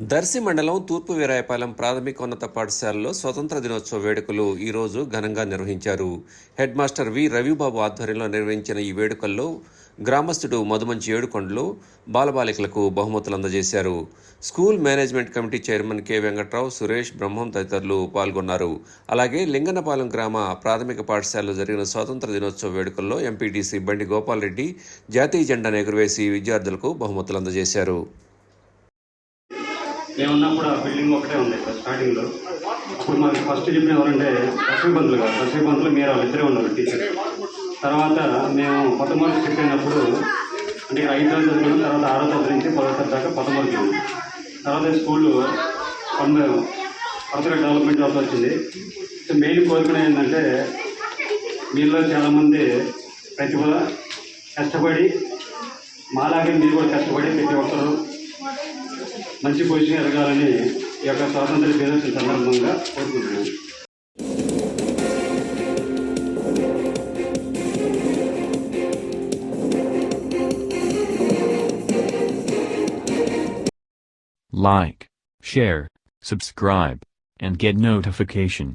దర్శి మండలం తూర్పు వీరాయపాలెం ప్రాథమికోన్నత పాఠశాలలో స్వతంత్ర దినోత్సవ వేడుకలు ఈరోజు ఘనంగా నిర్వహించారు. హెడ్ మాస్టర్ వి. రవిబాబు ఆధ్వర్యంలో నిర్వహించిన ఈ వేడుకల్లో గ్రామస్తుడు మధుమంచి ఏడుకొండలు బాలబాలికలకు బహుమతులు అందజేశారు. School management committee chairman K. Venkatrao Suresh Brahmam తదితరులు పాల్గొన్నారు. అలాగే లింగనపాలెం గ్రామ ప్రాథమిక పాఠశాలలో జరిగిన స్వాతంత్ర దినోత్సవ వేడుకల్లో ఎంపీటీసీ బండి గోపాల్రెడ్డి జాతీయ జెండాను ఎగురవేసి విద్యార్థులకు బహుమతులు అందజేశారు. మేము ఉన్నప్పుడు ఆ బిల్డింగ్ ఒకటే ఉంది స్టార్టింగ్లో. అప్పుడు మాకు ఫస్ట్ చెప్పిన ఎవరంటే రసవి కాదు రసవి మీరు వాళ్ళిద్దరే ఉన్నారు టీచర్. తర్వాత మేము పదమూడు చెప్పినప్పుడు అయినప్పుడు అంటే ఐదో తరగతి తర్వాత ఆరో తరగతి నుంచి పదో తరగతి దాకా పదమూడుకి తర్వాత స్కూల్ కొండ కొత్తగా డెవలప్మెంట్ అవుతూ వచ్చింది. సో మెయిన్ కోరుకునే ఏంటంటే మీలో చాలామంది ప్రతిభ కష్టపడి మాలాగే మీరు కూడా కష్టపడి ప్రతి ఒక్కరు మంచి పొజిషన్ ఎదగాలని ఈ యొక్క స్వాతంత్ర దినోత్సవం సందర్భంగా కోరుకుంటున్నాను Like, share, subscribe, and get notification.